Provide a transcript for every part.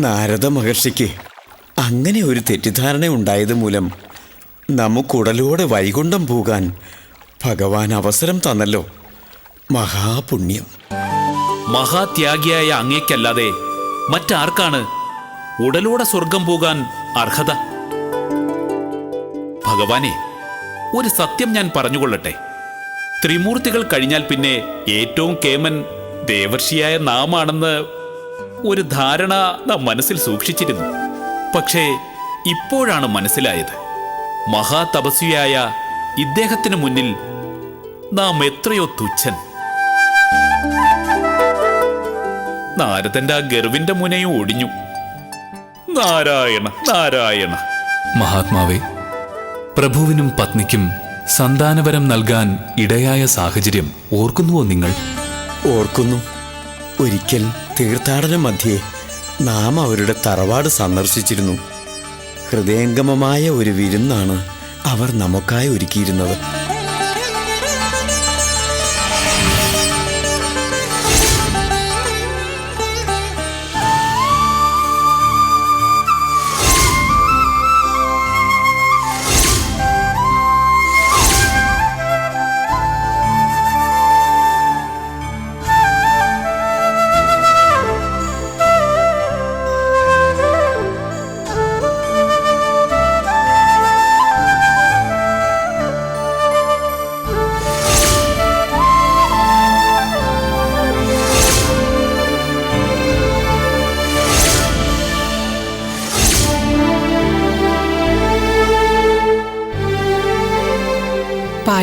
നാരദ മഹർഷിക്ക് അങ്ങനെ ഒരു തെറ്റിദ്ധാരണ ഉണ്ടായത് മൂലം നമുക്കുടലോടെ വൈകുണ്ഠം പോകാൻ ഭഗവാൻ അവസരം തന്നല്ലോ. മഹാപുണ്യം. മഹാത്യാഗിയായ അങ്ങേക്കല്ലാതെ മറ്റാർക്കാണ് ഉടലോടെ സ്വർഗം പോകാൻ അർഹത? ഭഗവാനെ ഒരു സത്യം ഞാൻ പറഞ്ഞുകൊള്ളട്ടെ. ത്രിമൂർത്തികൾ കഴിഞ്ഞാൽ പിന്നെ ഏറ്റവും കേമൻ ദേവർഷിയായ നാമാണെന്ന് ഒരു ധാരണ നാം മനസ്സിൽ സൂക്ഷിച്ചിരുന്നു. പക്ഷേ ഇപ്പോഴാണ് മനസ്സിലായത്. മഹാതപസ്വിയായ ഇദ്ദേഹത്തിന് മുന്നിൽ നാം എത്രയോ തുച്ഛൻ. നാരദന്റെ ആ ഗർവിന്റെ മുനയും ഒടിഞ്ഞു. നാരായണ നാരായണ. മഹാത്മാവേ പ്രഭുവിനും പത്നിക്കും സന്താനവരം നൽകാൻ ഇടയായ സാഹചര്യം ഓർക്കുന്നുവോ നിങ്ങൾ? ഓർക്കുന്നു. ഒരിക്കൽ തീർത്ഥാടന മധ്യേ നാം അവരുടെ തറവാട് സന്ദർശിച്ചിരുന്നു. ഹൃദയംഗമമായ ഒരു വിരുന്നാണ് അവർ നമുക്കായി ഒരുക്കിയിരുന്നത്.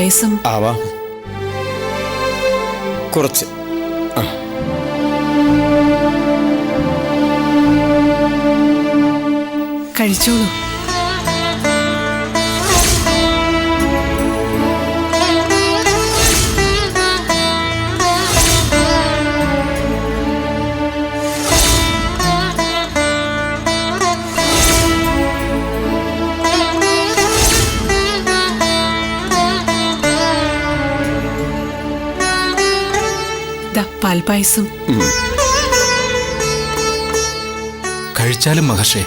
പായസം ആവാം കുറച്ച്. കഴിച്ചോളൂ. ദാ പാൽപായസം കഴിച്ചാലും മഹർഷേ.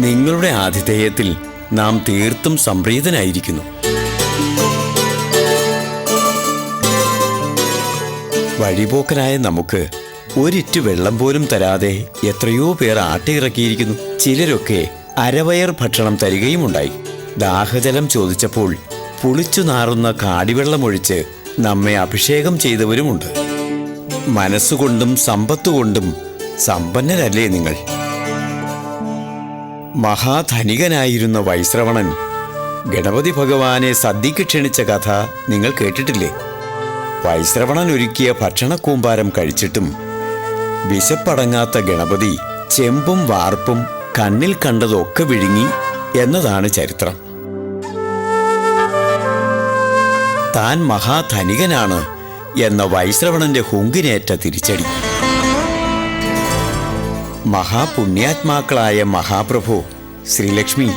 നിങ്ങളുടെ ആതിഥേയത്തിൽ നാം തീർത്തും സംപ്രീതനായിരിക്കുന്നു. വഴിപോക്കനായ നമുക്ക് ഒരിറ്റു വെള്ളം പോലും തരാതെ എത്രയോ പേർ ആട്ടിയിറക്കിയിരിക്കുന്നു. ചിലരൊക്കെ അരവയർ ഭക്ഷണം തരികയുമുണ്ടായി. ദാഹജലം ചോദിച്ചപ്പോൾ പുളിച്ചു നാറുന്ന കാടിവെള്ളമൊഴിച്ച് നമ്മെ അഭിഷേകം ചെയ്തവരുമുണ്ട്. മനസ്സുകൊണ്ടും സമ്പത്തുകൊണ്ടും സമ്പന്നരല്ലേ നിങ്ങൾ? മഹാധനികനായിരുന്ന വൈശ്രവണൻ ഗണപതി ഭഗവാനെ സദ്യക്ക് ക്ഷണിച്ച കഥ നിങ്ങൾ കേട്ടിട്ടില്ലേ? വൈശ്രവണൻ ഒരുക്കിയ ഭക്ഷണക്കൂമ്പാരം കഴിച്ചിട്ടും വിശപ്പടങ്ങാത്ത ഗണപതി ചെമ്പും വാർപ്പും കണ്ണിൽ കണ്ടതൊക്കെ വിഴുങ്ങി എന്നതാണ് ചരിത്രം. താൻ മഹാധനികനാണ് എന്ന വൈശ്രവണന്റെ ഹുങ്കിനേറ്റ തിരിച്ചടി. മഹാപുണ്യാത്മാക്കളായ മഹാപ്രഭു ശ്രീലക്ഷ്മി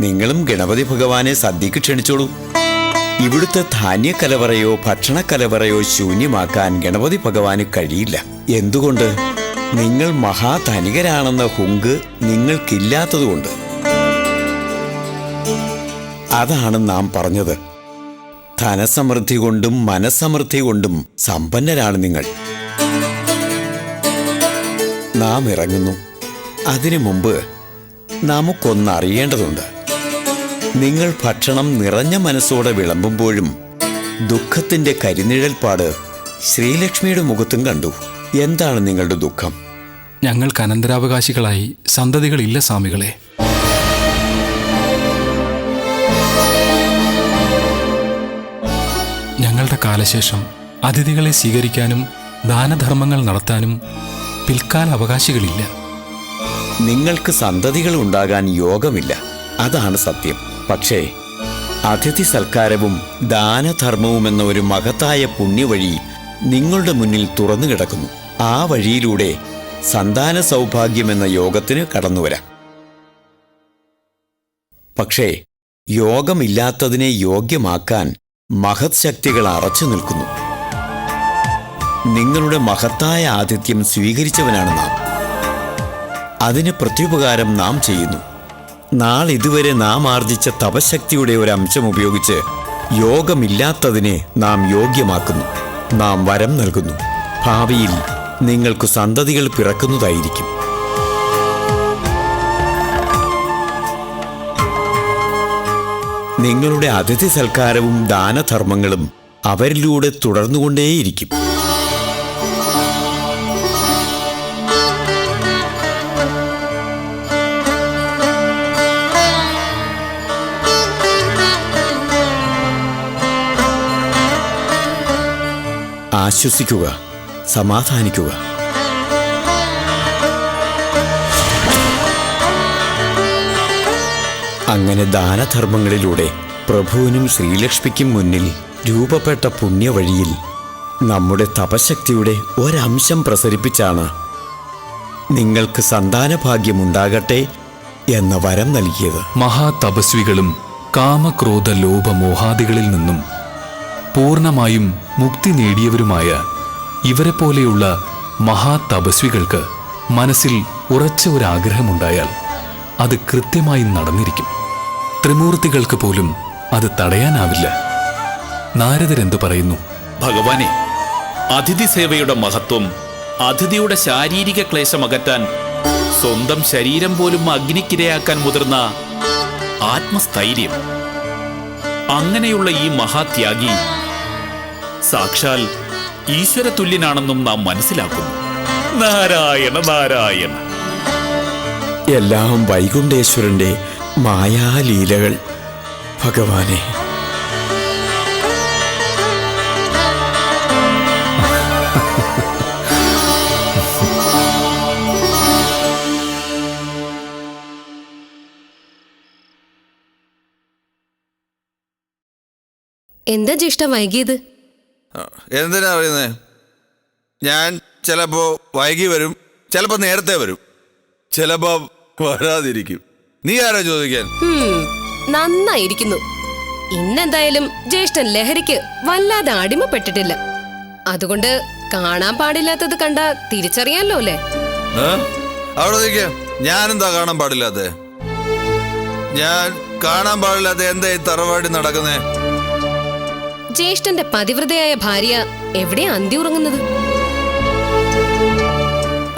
നിങ്ങളും ഗണപതി ഭഗവാനെ സദ്യക്ക് ക്ഷണിച്ചോളൂ. ഇവിടുത്തെ ധാന്യക്കലവറയോ ഭക്ഷണക്കലവറയോ ശൂന്യമാക്കാൻ ഗണപതി ഭഗവാന് കഴിയില്ല. എന്തുകൊണ്ട്? നിങ്ങൾ മഹാധനികരാണെന്ന ഹുങ്ക് നിങ്ങൾക്കില്ലാത്തതുകൊണ്ട്. അതാണ് നാം പറഞ്ഞത്. ധനസമൃദ്ധി കൊണ്ടും മനസമൃദ്ധി കൊണ്ടും സമ്പന്നരാണ് നിങ്ങൾ. നാം ഇറങ്ങുന്നു. അതിനു മുമ്പ് നമുക്കൊന്നറിയേണ്ടതുണ്ട്. നിങ്ങൾ ഭക്ഷണം നിറഞ്ഞ മനസ്സോടെ വിളമ്പുമ്പോഴും ദുഃഖത്തിന്റെ കരിനിഴൽപ്പാട് ശ്രീലക്ഷ്മിയുടെ മുഖത്തും കണ്ടു. എന്താണ് നിങ്ങളുടെ ദുഃഖം? ഞങ്ങൾക്ക് അനന്തരാവകാശികളായി സന്തതികളില്ല സ്വാമികളെ. ഞങ്ങളുടെ കാലശേഷം അതിഥികളെ സ്വീകരിക്കാനും ദാനധർമ്മങ്ങൾ നടത്താനും പിൽക്കാല അവകാശികളില്ല. നിങ്ങൾക്ക് സന്തതികൾ ഉണ്ടാകാൻ യോഗമില്ല. അതാണ് സത്യം. പക്ഷേ അതിഥി സൽക്കാരവും ദാനധർമ്മവും എന്ന ഒരു മഹത്തായ പുണ്യവഴി നിങ്ങളുടെ മുന്നിൽ തുറന്നു കിടക്കുന്നു. ആ വഴിയിലൂടെ സന്താന സൗഭാഗ്യം എന്ന യോഗത്തിന് കടന്നുവരാം പക്ഷേ യോഗമില്ലാത്തതിനെ യോഗ്യമാക്കാൻ മഹത് ശക്തികൾ അറച്ചു നിൽക്കുന്നു. നിങ്ങളുടെ മഹത്തായ ആതിഥ്യം സ്വീകരിച്ചവനാണ് നാം. അതിന് പ്രത്യുപകാരം നാം ചെയ്യുന്നു. നാളിതുവരെ നാം ആർജിച്ച തപശക്തിയുടെ ഒരു അംശം ഉപയോഗിച്ച് യോഗമില്ലാത്തതിനെ നാം യോഗ്യമാക്കുന്നു. നാം വരം നൽകുന്നു. ഭാവിയിൽ നിങ്ങൾക്ക് സന്തതികൾ പിറക്കുന്നതായിരിക്കും. നിങ്ങളുടെ അതിഥി സൽക്കാരവും ദാനധർമ്മങ്ങളും അവരിലൂടെ തുടർന്നുകൊണ്ടേയിരിക്കും. ആശ്വസിക്കുക സമാധാനിക്കുക. അങ്ങനെ ദാനധർമ്മങ്ങളിലൂടെ പ്രഭുവിനും ശ്രീലക്ഷ്മിക്കും മുന്നിൽ രൂപപ്പെട്ട പുണ്യവഴിയിൽ നമ്മുടെ തപശക്തിയുടെ ഒരംശം പ്രസരിപ്പിച്ചാണ് നിങ്ങൾക്ക് സന്താനഭാഗ്യമുണ്ടാകട്ടെ എന്ന വരം നൽകിയത്. മഹാതപസ്വികളും കാമക്രോധ ലോഭമോഹാദികളിൽ നിന്നും പൂർണമായും മുക്തി നേടിയവരുമായ ഇവരെ പോലെയുള്ള മഹാതപസ്വികൾക്ക് മനസ്സിൽ ഉറച്ച ഒരു ആഗ്രഹമുണ്ടായാൽ അത് കൃത്യമായി നടന്നിരിക്കും. ത്രിമൂർത്തികൾക്ക് പോലും അത് തടയാനാവില്ല. നാരദരെന്തു പറയുന്നു? ഭഗവാനെ അതിഥി സേവയുടെ മഹത്വം അതിഥിയുടെ ശാരീരിക ക്ലേശം അകറ്റാൻ സ്വന്തം ശരീരം പോലും അഗ്നിക്കിരയാക്കാൻ മുതിർന്ന ആത്മസ്ഥൈര്യം. അങ്ങനെയുള്ള ഈ മഹാത്യാഗി സാക്ഷാൽ ഈശ്വര തുല്യനാണെന്നും നാം മനസ്സിലാക്കുന്നു. നാരായണ നാരായണ. എല്ലാം വൈകുണ്ഠേശ്വരന്റെ മായാലീലകൾ. ഭഗവാനെ. എന്താ ജ്യേഷ്ഠ വൈകിയത്? എന്തിനാ പറയുന്നത് ഞാൻ ചിലപ്പോൾ വൈകി വരും ചിലപ്പോൾ നേരത്തെ വരും. ചിലപ്പോ വരാതിരിക്കും. നീ ആരാ ചോദിക്കാൻ? നന്നായിരിക്കുന്നു. ഇന്നെന്തായാലും ജ്യേഷ്ഠൻ ലഹരിക്ക് വല്ലാതെ അടിമപ്പെട്ടിട്ടില്ല. അതുകൊണ്ട് കാണാൻ പാടില്ലാത്തത് കണ്ട തിരിച്ചറിയാലോ അല്ലേ? അവിടെ ഞാനെന്താ കാണാൻ പാടില്ലാത്ത? ഞാൻ കാണാൻ പാടില്ലാത്ത എന്താ ഈ തറവാടി നടക്കുന്നേ? ജ്യേഷ്ഠന്റെ പതിവ്രതയായ ഭാര്യ എവിടെയാ അന്തി ഉറങ്ങുന്നത്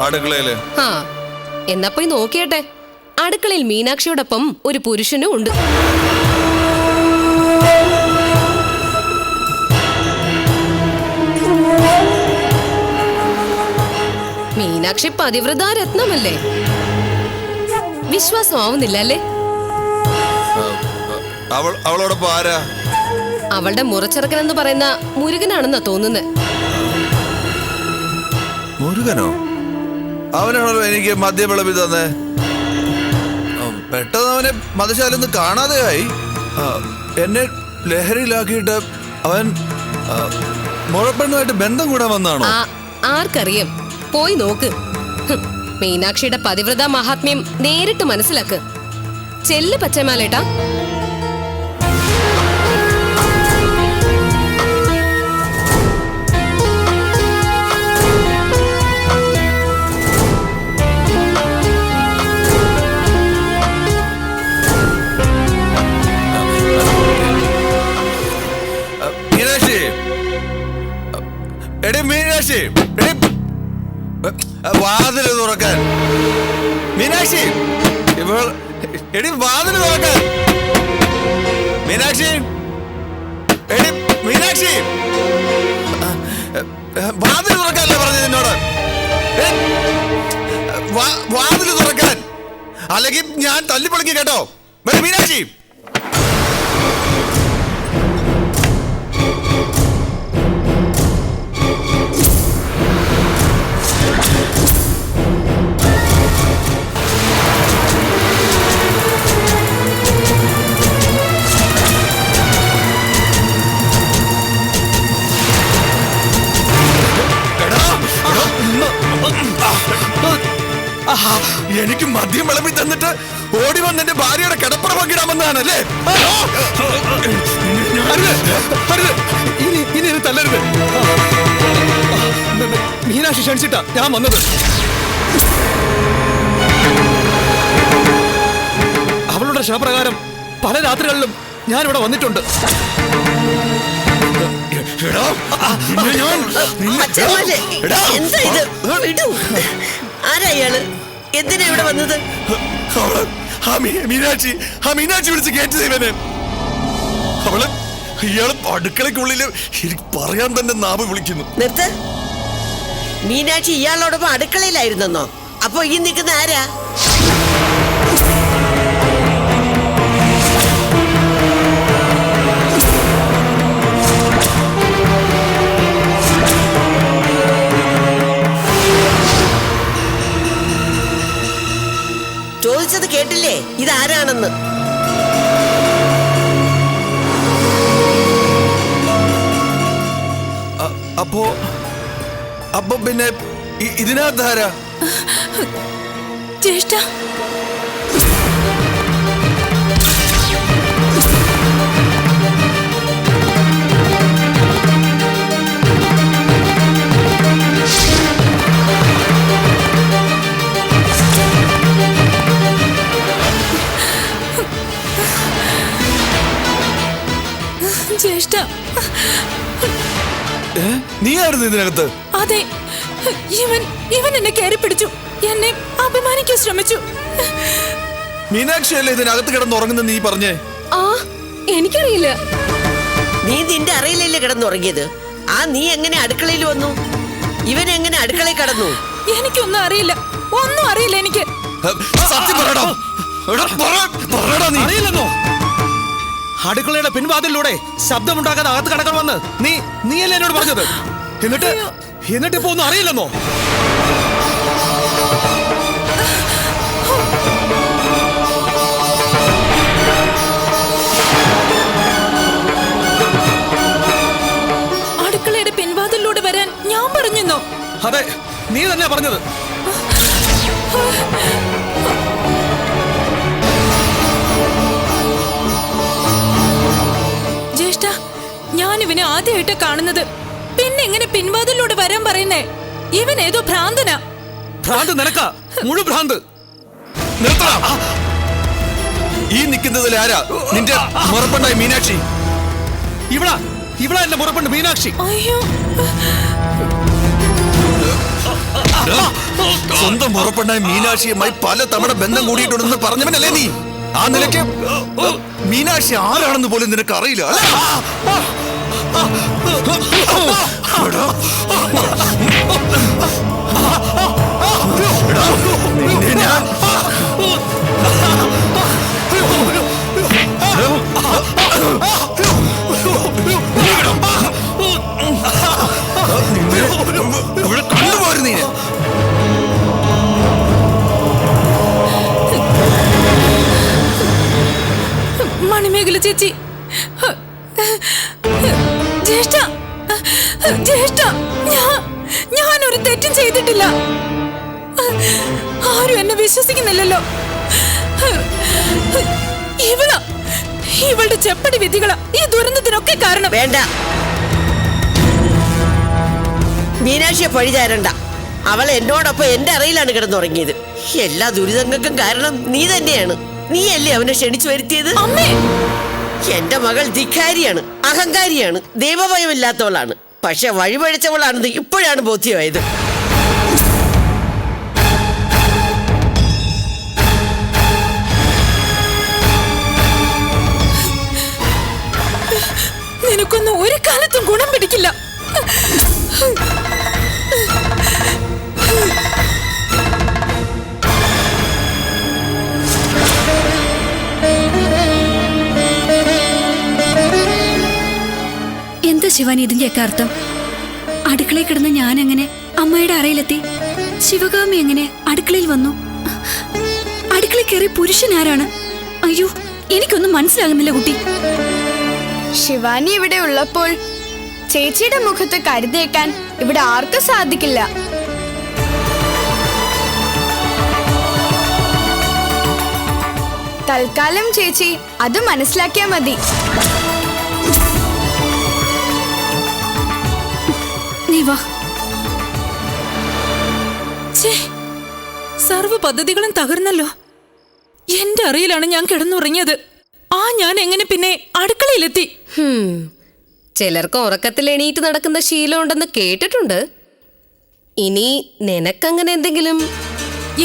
അടുക്കളയിൽ. ആ എന്നാ പോയി നോക്കിയട്ടെ. അടുക്കളയിൽ മീനാക്ഷിയോടൊപ്പം ഒരു പുരുഷനും ഉണ്ട്. മീനാക്ഷി പതിവ്രത രത്നമല്ലേ? വിശ്വാസമാവുന്നില്ല അല്ലേ? അവളോടൊപ്പം ആരാ? അവളുടെ മുറച്ചിറക്കൻ എന്ന് പറയുന്ന മുരുകനാണെന്നാ തോന്നുന്നത് മുരുകനോ? അവനാണല്ലോ എനിക്ക് മദ്യവിളമ്പി തന്നെ. പെട്ടെന്ന് അവനെ മതശാലൊന്ന് കാണാതെയായി. എന്നെ ലഹരിയിലാക്കിയിട്ട് അവൻ മുഴപ്പെണ്ണുമായിട്ട് ബന്ധം കൂടാൻ വന്നാണോ ആർക്കറിയാം. പോയി നോക്ക്. മീനാക്ഷിയുടെ പതിവ്രത മഹാത്മ്യം നേരിട്ട് മനസ്സിലാക്ക്. ചെല്ല് പച്ചമാലേട്ടാ. തുറക്കാൻ മീനാക്ഷി ഇവൾ എടി വാതിൽ തുറക്കാൻ മീനാക്ഷി എടി മീനാക്ഷി. വാതിൽ തുറക്കാനല്ലേ പറഞ്ഞത് എന്നോട് വാതിൽ തുറക്കാൻ. അല്ലെങ്കിൽ ഞാൻ തല്ലിപ്പൊളിക്കും കേട്ടോ. മീനാക്ഷി. മദ്യം വിളമ്പി തന്നിട്ട് ഓടി വന്ന് എന്റെ ഭാര്യയുടെ കിടപ്പറ പങ്കിടാമെന്നാണല്ലേ ഇനി ഇനി എന്നെ തല്ലരുത്. മീനാക്ഷി ക്ഷണിച്ചിട്ടാ ഞാൻ വന്നത്. അവളുടെ ക്ഷണപ്രകാരം പല രാത്രികളിലും ഞാൻ ഇവിടെ വന്നിട്ടുണ്ട്. എടാ, നിന്നെ ഞാൻ എടാ, എന്താ ഇത്? ആരാ ഇയാൾ? എന്തിനാ ഇവിടെ വന്നത്? മീനാക്ഷി ആ മീനാക്ഷി വിളിച്ച് കയറ്റി ഇവനെ അവൾ ഇയാൾ അടുക്കളയ്ക്കുള്ളിൽ എനിക്ക് പറയാൻ തന്നെ നാവ് വിളിക്കുന്നു. നിർത്ത്. മീനാക്ഷി ഇയാളോടൊപ്പം അടുക്കളയിലായിരുന്നെന്നോ അപ്പൊ ഈ നിൽക്കുന്ന ആരാ? ചോദിച്ചത് കേട്ടില്ലേ? ഇതാരാണെന്ന്? അപ്പോ അപ്പൊ പിന്നെ ഇതിനകത്താരാ ചേഷ്ട ജ്യേഷ്ഠ. ജ്യേഷ്ഠ ഏ? നീ ആയിരുന്നു ഇതിനകത്ത്? അതെ. ഇവൻ ഇവൻ എന്നെ കയറി പിടിച്ചു. എന്നെ അപമാനിക്കാൻ ശ്രമിച്ചു. മീനാക്ഷി അല്ലേ ഇതിനകത്ത് കിടന്ന് ഉറങ്ങുന്ന നീ പറഞ്ഞേ? ആ എനിക്കറിയില്ല. നീ നിന്റെ അറയിലല്ലേ കിടന്നുറങ്ങിയത്? ആ നീ എങ്ങനെ അടുക്കളയിൽ വന്നു? ഇവൻ എങ്ങനെ അടുക്കളയിൽ കടന്നു? എനിക്കൊന്നും അറിയില്ല. ഒന്നും അറിയില്ല എനിക്ക്. സത്യം പറയടാ. എടാ, പറ- പറയടാ നീ. അറിയില്ലെന്നോ? അടുക്കളയുടെ പിൻവാതിലൂടെ ശബ്ദമുണ്ടാകാതെ അകത്ത് കടക്കണമെന്ന് നീ നീയല്ലേ എന്നോട് പറഞ്ഞത്? എന്നിട്ട് എന്നിട്ട് ഇപ്പൊ ഒന്നും അറിയില്ലെന്നോ? അടുക്കളയുടെ പിൻവാതിലൂടെ വരാൻ ഞാൻ പറഞ്ഞെന്നോ? അതെ നീ തന്നെ പറഞ്ഞത്. ജ്യേഷ്ഠ ഞാൻ ഇവനെ ആദ്യമായിട്ട് കാണുന്നത്. പിന്നെ എങ്ങനെ പിൻവാതിലൂടെ വരാൻ പറയുന്നേ? ഇവൻ ഏതോ ഭ്രാന്തനാ. ഭ്രാന്ത് നിനക്ക? മുഴു ഭ്രാന്ത്. നിർത്തടാ. ഈ നിൽക്കുന്നതിൽ ആരാ? നിന്റെ മുറപ്പണ്ടായി മീനാക്ഷി. ഇവളാ ഇവളാ എന്റെ മുറപ്പുണ്ട് മീനാക്ഷി. അയ്യോ. സ്വന്തം മുറപ്പണ്ടായി മീനാക്ഷിയുമായി പല തവണ ബന്ധം കൂടിയിട്ടുണ്ടെന്ന് പറഞ്ഞവനല്ലേ നീ? ആ നിലയ്ക്ക് മീനാക്ഷി ആരാണെന്ന് പോലും നിനക്ക് അറിയില്ല ഇവിടെ കണ്ടുപോരുന്നു. മണിമേഖല ചേച്ചി. ജ്യേഷ്ഠ ജ്യേഷ്ഠ ഞാൻ ഞാൻ ഒരു തെറ്റും ചെയ്തിട്ടില്ല. ആരും എന്നെ വിശ്വസിക്കുന്നില്ലല്ലോ. ഇവളാ ഇവളുടെ ചെപ്പടി വിധികളാ ഈ ദുരന്തത്തിനൊക്കെ കാരണം. വേണ്ട. മീനാക്ഷിയെ പഴി പഴിചാരണ്ട അവൾ എന്നോടൊപ്പം എന്റെ അറയിലാണ് കിടന്നുറങ്ങിയത്. എല്ലാ ദുരിതങ്ങൾക്കും കാരണം നീ തന്നെയാണ്. നീയല്ലേ അവനെ ക്ഷണിച്ചു വരുത്തിയത്? അമ്മേ! എന്റെ മകൾ ധിക്കാരിയാണ് അഹങ്കാരിയാണ് ദൈവഭയമില്ലാത്തവളാണ്. പക്ഷെ വഴിപഴിച്ചവളാണെന്ന് ഇപ്പോഴാണ് ബോധ്യമായത്. നിനക്കൊന്നും ഒരു കാലത്തും ഗുണം പിടിക്കില്ല. ശിവാനി ഇതിന്റെയൊക്കെ അർത്ഥം. അടുക്കളയിൽ കിടന്ന ഞാൻ എങ്ങനെ അമ്മയുടെ അറയിലെത്തി? ശിവകാമി എങ്ങനെ അടുക്കളയിൽ വന്നു? അടുക്കളയിൽ കയറി പുരുഷൻ ആരാണ്? അയ്യോ എനിക്കൊന്നും മനസ്സിലാകുന്നില്ല കുട്ടി. ശിവാനി ഇവിടെ ഉള്ളപ്പോൾ ചേച്ചിയുടെ മുഖത്ത് കരുതേക്കാൻ ഇവിടെ ആർക്കും സാധിക്കില്ല. തൽക്കാലം ചേച്ചി അത് മനസ്സിലാക്കിയാൽ മതി. നീ വാ. സർവ പദ്ധതികളും തകർന്നല്ലോ. എന്റെ അറിയിലാണ് ഞാൻ കിടന്നുറങ്ങിയത്. ആ ഞാൻ എങ്ങനെ പിന്നെ അടുക്കളയിലെത്തി. ചിലർക്ക് ഉറക്കത്തിൽ എണീറ്റ് നടക്കുന്ന ശീലമുണ്ടെന്ന് കേട്ടിട്ടുണ്ട്. ഇനി നിനക്കങ്ങനെ എന്തെങ്കിലും?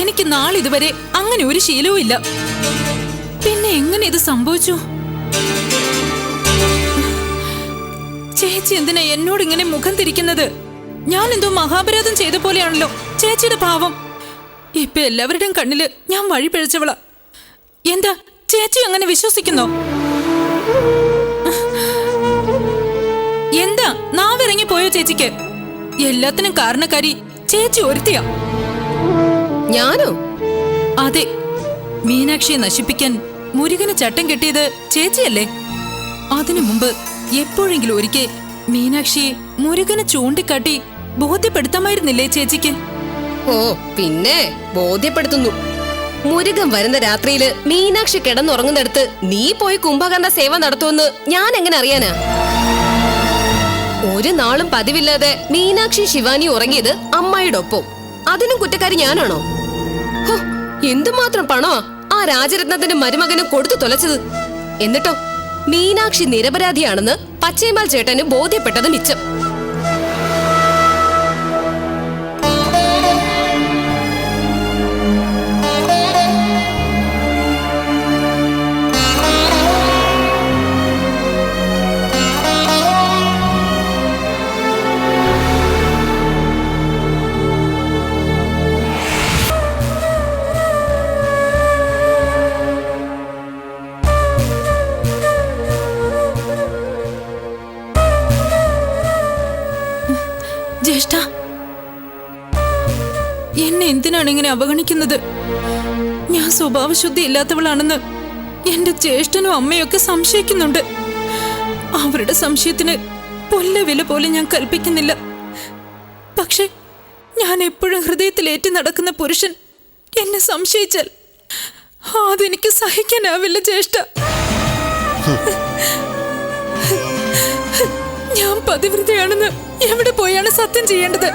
എനിക്ക് നാളിതുവരെ അങ്ങനെ ഒരു ശീലവും ഇല്ല പിന്നെ എങ്ങനെ ഇത് സംഭവിച്ചു? ചേച്ചി എന്തിനാ എന്നോട് ഇങ്ങനെ മുഖം തിരിക്കുന്നത്? ഞാൻ എന്തോ മഹാപരാധം ചെയ്ത പോലെയാണല്ലോ. ചേച്ചിയുടെ ഭാവം ഇപ്പൊ എല്ലാവരുടെയും കണ്ണിൽ ഞാൻ വഴി പിഴച്ചവള. എന്താ? ചേച്ചി അങ്ങനെ വിശ്വസിക്കുന്നോ? എന്താ? നാവിറങ്ങി പോയോ ചേച്ചിക്ക്? എല്ലാത്തിനും കാരണക്കാരി ചേച്ചി ഒരുത്തിയാ. ഞാനോ? അതെ. മീനാക്ഷിയെ നശിപ്പിക്കാൻ മുരുകന് ചട്ടം കെട്ടിയത് ചേച്ചിയല്ലേ? അതിനു മുമ്പ് എപ്പോഴെങ്കിലും ഒരിക്കൽ മീനാക്ഷിയെ മുരുകനെ ചൂണ്ടിക്കാട്ടി ബോധ്യപ്പെടുത്താമായിരുന്നില്ലേ ചേച്ചിക്ക്? ഓ പിന്നെ ബോധ്യപ്പെടുത്തുന്നു. മുരുകൻ വരുന്ന രാത്രിയിൽ മീനാക്ഷി കിടന്നുറങ്ങുന്നിടത്ത് നീ പോയി കുംഭകർണ സേവ നടത്തുമെന്ന് ഞാൻ എങ്ങനെ അറിയാനാ? ഒരു നാളും പതിവില്ലാതെ മീനാക്ഷി ശിവാനി ഉറങ്ങിയത് അമ്മയുടെ ഒപ്പം അതിനും കുറ്റക്കാരി ഞാനാണോ? എന്തുമാത്രം പണോ ആ രാജരത്നത്തിന്റെ മരുമകനും കൊടുത്തു തൊലച്ചത്? എന്നിട്ടോ മീനാക്ഷി നിരപരാധിയാണെന്ന് പച്ചേമാൽ ചേട്ടന് ബോധ്യപ്പെട്ടത് മിച്ചം. എന്നെ എന്തിനാണ് ഇങ്ങനെ അവഗണിക്കുന്നത്? ഞാൻ സ്വഭാവശുദ്ധി ഇല്ലാത്തവളാണെന്ന് എന്റെ ജ്യേഷ്ഠനും അമ്മയൊക്കെ സംശയിക്കുന്നുണ്ട്. അവരുടെ സംശയത്തിന് പൊല്ല വില പോലും ഞാൻ കൽപ്പിക്കുന്നില്ല. പക്ഷെ ഞാൻ എപ്പോഴും ഹൃദയത്തിലേറ്റി നടക്കുന്ന പുരുഷൻ എന്നെ സംശയിച്ചാൽ അതെനിക്ക് സഹിക്കാനാവില്ല ജ്യേഷ്ഠ. ഞാൻ പതിവ്രതയാണെന്ന് എവിടെ പോയാണ് സത്യം ചെയ്യേണ്ടത്?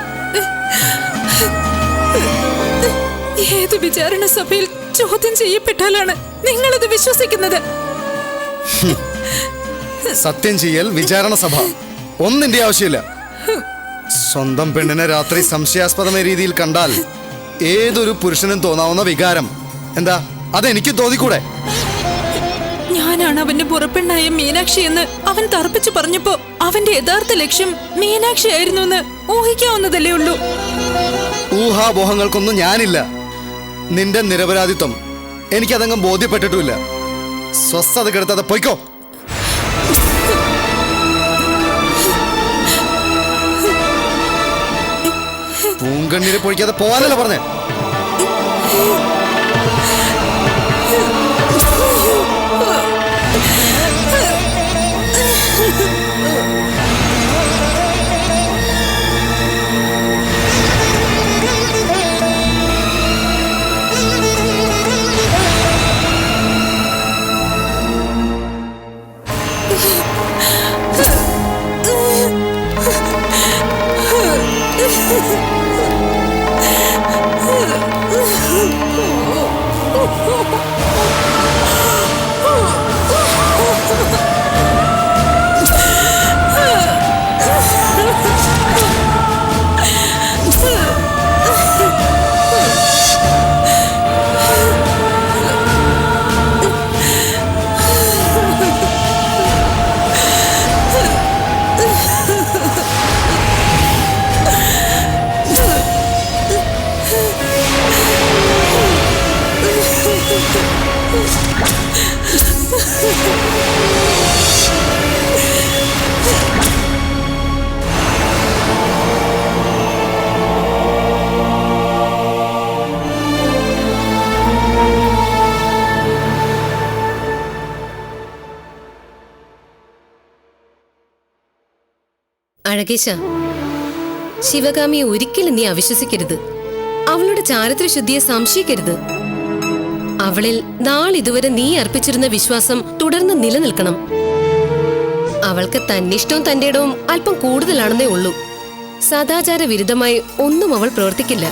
ഏത് വിചാരണ സഭയിൽ ചോദ്യം ചെയ്യപ്പെട്ടാലാണ് നിങ്ങളത് വിശ്വസിക്കുന്നത്? സത്യം ചെയ്യൽ വിചാരണ സഭ. ഒന്നിന്റെ ആവശ്യമില്ല. സ്വന്തം പെണ്ണിനെ രാത്രി സംശയാസ്പദമായ രീതിയിൽ കണ്ടാൽ ഏതൊരു പുരുഷനും തോന്നാവുന്ന വികാരം. എന്താ? അതെനിക്ക് തോന്നിക്കൂടെ? ഞാനാണ് അവന്റെ പുറപ്പെണ്ണായ മീനാക്ഷി എന്ന് അവൻ തർപ്പിച്ചു പറഞ്ഞപ്പോ അവന്റെ യഥാർത്ഥ ലക്ഷ്യം മീനാക്ഷി ആയിരുന്നു എന്ന് ഊഹിക്കാവുന്നതല്ലേ ഉള്ളൂ. ഊഹാബോഹങ്ങൾക്കൊന്നും ഞാനില്ല. നിന്റെ നിരപരാധിത്വം എനിക്കതങ്ങ് ബോധ്യപ്പെട്ടിട്ടുമില്ല. സ്വസ്ഥത കെടുത്താതെ പൊയ്ക്കോ. പൂങ്കണ്ണീര് പൊഴിക്കാതെ പോവാനല്ല പറഞ്ഞേ? അഴകേശ ശിവകാമിയെ ഒരിക്കലും നീ അവിശ്വസിക്കരുത്. അവളുടെ ചാരിത്ര ചാരിത്രശുദ്ധിയെ സംശയിക്കരുത്. അവളിൽ നാളിതുവരെ നീ അർപ്പിച്ചിരുന്ന വിശ്വാസം തുടർന്ന് നിലനിൽക്കണം. അവൾക്ക് തന്നിഷ്ടവും തന്റെ ഇടവും അല്പം കൂടുതലാണെന്നേ ഉള്ളൂ. സദാചാര വിരുദ്ധമായി ഒന്നും അവൾ പ്രവർത്തിക്കില്ല.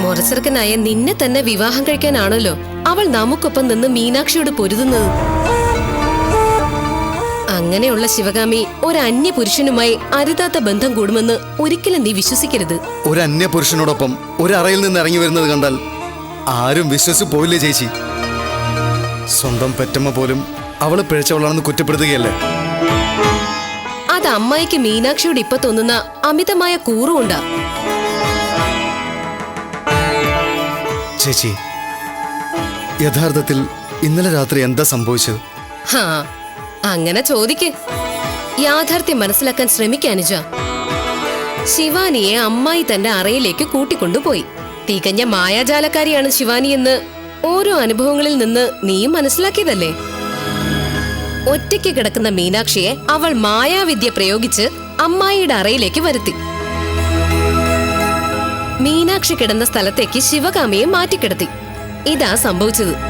മുറച്ചെറുക്കനായ നിന്നെ തന്നെ വിവാഹം കഴിക്കാനാണല്ലോ അവൾ നമുക്കൊപ്പം നിന്ന് മീനാക്ഷിയോട് പൊരുതുന്നത്. അങ്ങനെയുള്ള ശിവകാമി ഒരു അന്യ പുരുഷനുമായി അരുതാത്ത ബന്ധം കൂടുമെന്ന് ഒരിക്കലും നീ വിശ്വസിക്കരുത്. ഒരു അന്യ പുരുഷനോടൊപ്പം ഒരു അറയിൽ നിന്ന് ഇറങ്ങി വരുന്നത് കണ്ടാൽ ആരും വിശ്വസിച്ച് പോയില്ലേ ചേച്ചി? സ്വന്തം പെറ്റമ്മ പോലും അവൾ പിഴച്ചവളാണെന്ന് കുറ്റപ്പെടുത്തുകയല്ലേ? അത് അമ്മായിക്ക് മീനാക്ഷിയോട് ഇപ്പൊ തോന്നുന്ന അമിതമായ കൂറുകൊണ്ടാ ചേച്ചി യഥാർത്ഥത്തിൽ ഇന്നലെ രാത്രി എന്താ സംഭവിച്ചത്? ഹാ അങ്ങനെ ചോദിക്ക്. യാഥാർത്ഥ്യം മനസ്സിലാക്കാൻ ശ്രമിക്കാനുജ ശിവാനിയെ അമ്മായി തന്റെ അറയിലേക്ക് കൂട്ടിക്കൊണ്ടുപോയി. തികഞ്ഞ മായാജാലക്കാരിയാണ് ശിവാനി എന്ന് ഓരോ അനുഭവങ്ങളിൽ നിന്ന് നീയും മനസ്സിലാക്കിയതല്ലേ? ഒറ്റയ്ക്ക് കിടക്കുന്ന മീനാക്ഷിയെ അവൾ മായാവിദ്യ പ്രയോഗിച്ച് അമ്മായിയുടെ അറയിലേക്ക് വരുത്തി. മീനാക്ഷി കിടന്ന സ്ഥലത്തേക്ക് ശിവകാമിയെ മാറ്റിക്കിടത്തി. ഇതാ സംഭവിച്ചത്.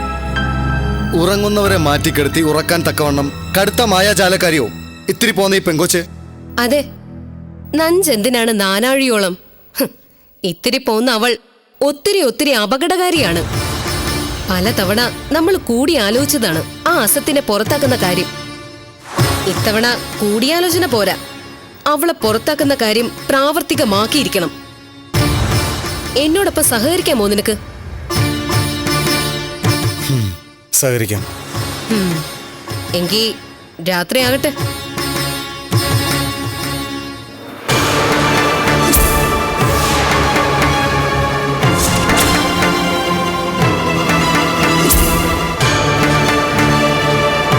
ഉറങ്ങുന്നവരെ മാറ്റിക്കെടുത്തി ഉറക്കാൻ തക്കവണ്ണം കടുത്ത മായാജാലക്കാരിയോ? ഇത്തിരി പോന്ന ഈ പെങ്കോച്ച്. അതെ. നഞ്ചെന്തിനാണ് നാനാഴിയോളം? ഇത്തിരി പോന്ന അവൾ ഒത്തിരി ഒത്തിരി അപകടകാരിയാണ്. പലതവണ നമ്മൾ കൂടി ആലോചിച്ചതാണ് ആ അസത്തിനെ പുറത്താക്കുന്ന കാര്യം. ഇത്തവണ കൂടിയാലോചന പോരാ. അവളെ പുറത്താക്കുന്ന കാര്യം പ്രാവർത്തികമാക്കിയിരിക്കണം. എന്നോടൊപ്പം സഹകരിക്കാമോ നിനക്ക്? സഹകരിക്കാം. എങ്കി രാത്രിയാകട്ടെ.